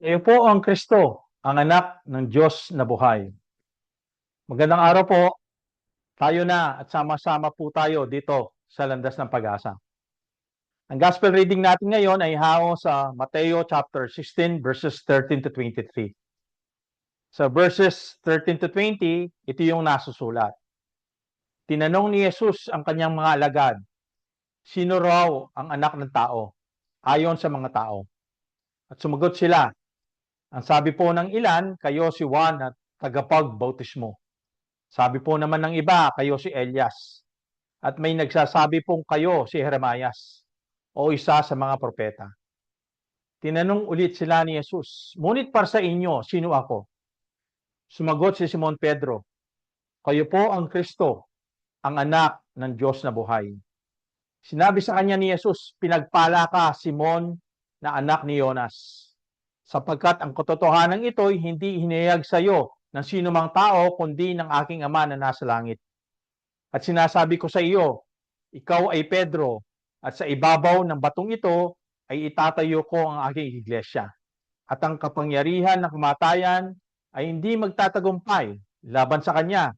Kayo po ang Kristo, ang anak ng Diyos na buhay. Magandang araw po. Tayo na at sama-sama po tayo dito sa Landas ng Pag-asa. Ang gospel reading natin ngayon ay hao sa Mateo chapter 16 verses 13 to 23. Sa verses 13 to 20, ito yung nasusulat. Tinanong ni Jesus ang kanyang mga alagad, sino raw ang anak ng tao ayon sa mga tao? At sumagot sila, ang sabi po ng ilan, kayo si Juan at tagapagbautismo. Sabi po naman ng iba, kayo si Elias. At may nagsasabi pong kayo si Jeremias o isa sa mga propeta. Tinanong ulit sila ni Jesus, Ngunit para sa inyo, sino ako? Sumagot si Simon Pedro, Kayo po ang Kristo, ang anak ng Diyos na buhay. Sinabi sa kanya ni Jesus, Pinagpala ka, Simon, na anak ni Jonas sapagkat ang katotohanan ito'y hindi hinayag sa iyo ng sino mang tao, kundi ng aking Ama na nasa langit. At sinasabi ko sa iyo, ikaw ay Pedro, at sa ibabaw ng batong ito ay itatayo ko ang aking iglesia. At ang kapangyarihan ng kamatayan ay hindi magtatagumpay laban sa kanya.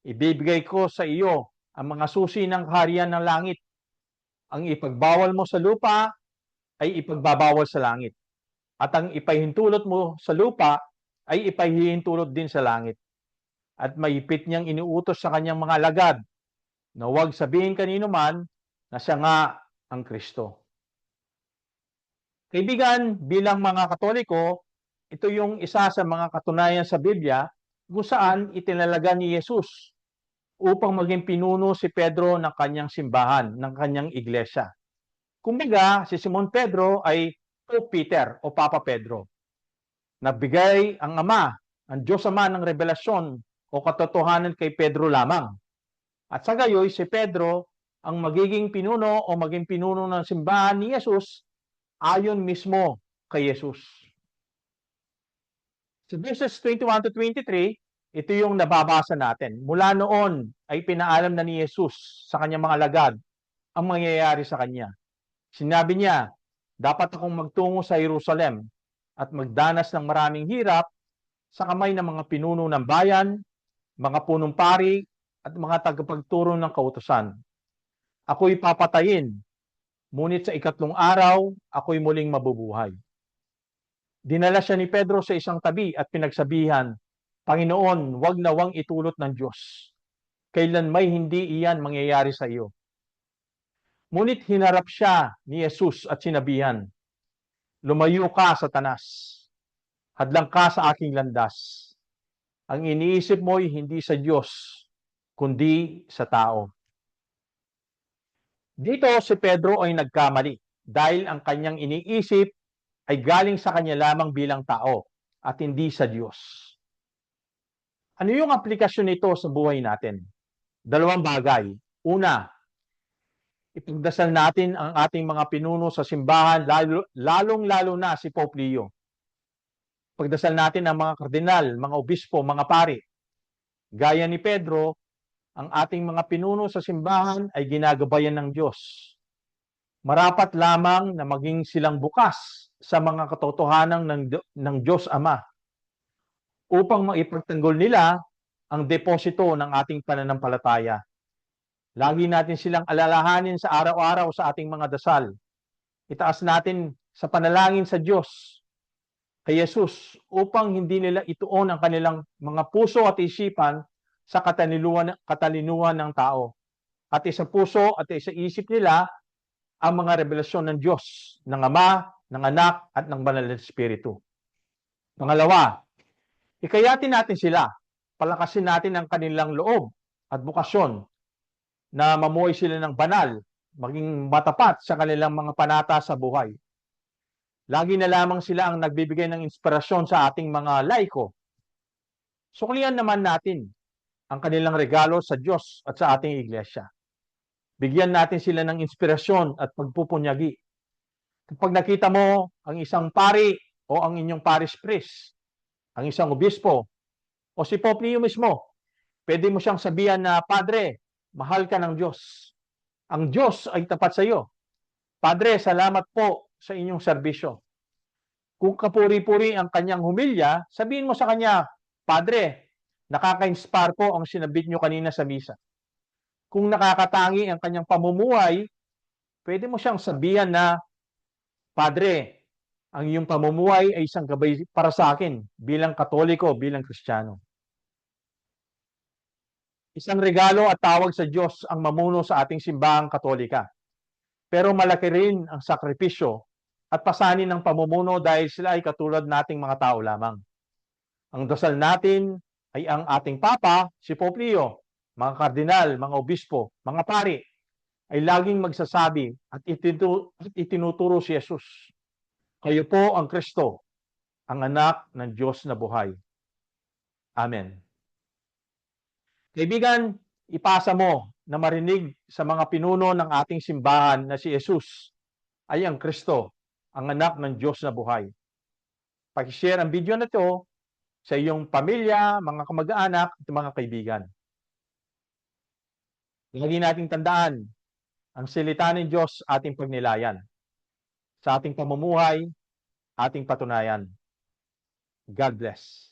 Ibibigay ko sa iyo ang mga susi ng kaharian ng langit. Ang ipagbawal mo sa lupa ay ipagbabawal sa langit at ang ipahintulot mo sa lupa ay ipahihintulot din sa langit. At mahigpit niyang iniutos sa kanyang mga lagad na huwag sabihin kanino man na siya nga ang Kristo. Kaibigan, bilang mga Katoliko, ito yung isa sa mga katunayan sa Biblia kung saan itinalaga ni Jesus upang maging pinuno si Pedro ng kanyang simbahan, ng kanyang iglesia. Kumbaga, si Simon Pedro ay o Peter o Papa Pedro. Nagbigay ang Ama, ang Diyos Ama ng revelasyon o katotohanan kay Pedro lamang. At sa gayoy, si Pedro ang magiging pinuno o maging pinuno ng simbahan ni Jesus ayon mismo kay Jesus. Sa verses 21 to 23, ito yung nababasa natin. Mula noon ay pinaalam na ni Jesus sa kanyang mga lagad ang mangyayari sa kanya. Sinabi niya, dapat akong magtungo sa Jerusalem at magdanas ng maraming hirap sa kamay ng mga pinuno ng bayan, mga punong pari, at mga tagapagturo ng kautusan. Ako'y papatayin, ngunit sa ikatlong araw, ako'y muling mabubuhay. Dinala siya ni Pedro sa isang tabi at pinagsabihan, Panginoon, wag na wang itulot ng Diyos. Kailan may hindi iyan mangyayari sa iyo. Ngunit hinarap siya ni Jesus at sinabihan, Lumayo ka, Satanas. Hadlang ka sa aking landas. Ang iniisip mo'y hindi sa Diyos, kundi sa tao. Dito si Pedro ay nagkamali dahil ang kanyang iniisip ay galing sa kanya lamang bilang tao at hindi sa Diyos. Ano yung aplikasyon nito sa buhay natin? Dalawang bagay. Una, ipagdasal natin ang ating mga pinuno sa simbahan, lalo, lalong-lalo na si Pope Leo. Pagdasal natin ang mga kardinal, mga obispo, mga pari. Gaya ni Pedro, ang ating mga pinuno sa simbahan ay ginagabayan ng Diyos. Marapat lamang na maging silang bukas sa mga katotohanan ng, ng Diyos Ama upang maipagtanggol nila ang deposito ng ating pananampalataya Lagi natin silang alalahanin sa araw-araw sa ating mga dasal. Itaas natin sa panalangin sa Diyos kay Jesus upang hindi nila ituon ang kanilang mga puso at isipan sa katalinuhan, ng tao. At isa puso at isa isip nila ang mga revelasyon ng Diyos, ng Ama, ng Anak, at ng Banal na Espiritu. Pangalawa, ikayatin natin sila, palakasin natin ang kanilang loob at bukasyon na mamuhay sila ng banal, maging matapat sa kanilang mga panata sa buhay. Lagi na lamang sila ang nagbibigay ng inspirasyon sa ating mga laiko. Suklian naman natin ang kanilang regalo sa Diyos at sa ating iglesia. Bigyan natin sila ng inspirasyon at pagpupunyagi. Kapag nakita mo ang isang pari o ang inyong parish priest, ang isang obispo, o si Pope Leo mismo, pwede mo siyang sabihan na, Padre, mahal ka ng Diyos. Ang Diyos ay tapat sa iyo. Padre, salamat po sa inyong serbisyo. Kung kapuri-puri ang kanyang humilya, sabihin mo sa kanya, Padre, nakaka-inspire po ang sinabit nyo kanina sa misa. Kung nakakatangi ang kanyang pamumuhay, pwede mo siyang sabihan na, Padre, ang iyong pamumuhay ay isang gabay para sa akin bilang katoliko, bilang kristyano. Isang regalo at tawag sa Diyos ang mamuno sa ating simbahang katolika. Pero malaki rin ang sakripisyo at pasanin ng pamumuno dahil sila ay katulad nating mga tao lamang. Ang dasal natin ay ang ating Papa, si Pope Leo, mga kardinal, mga obispo, mga pari, ay laging magsasabi at itinuturo si Jesus. Kayo po ang Kristo, ang anak ng Diyos na buhay. Amen. Kaibigan, ipasa mo na marinig sa mga pinuno ng ating simbahan na si Jesus ay ang Kristo, ang anak ng Diyos na buhay. Pakishare ang video na ito sa iyong pamilya, mga kamag-anak at mga kaibigan. Lagi nating tandaan, ang silita ng Diyos ating pagnilayan. Sa ating pamumuhay, ating patunayan. God bless.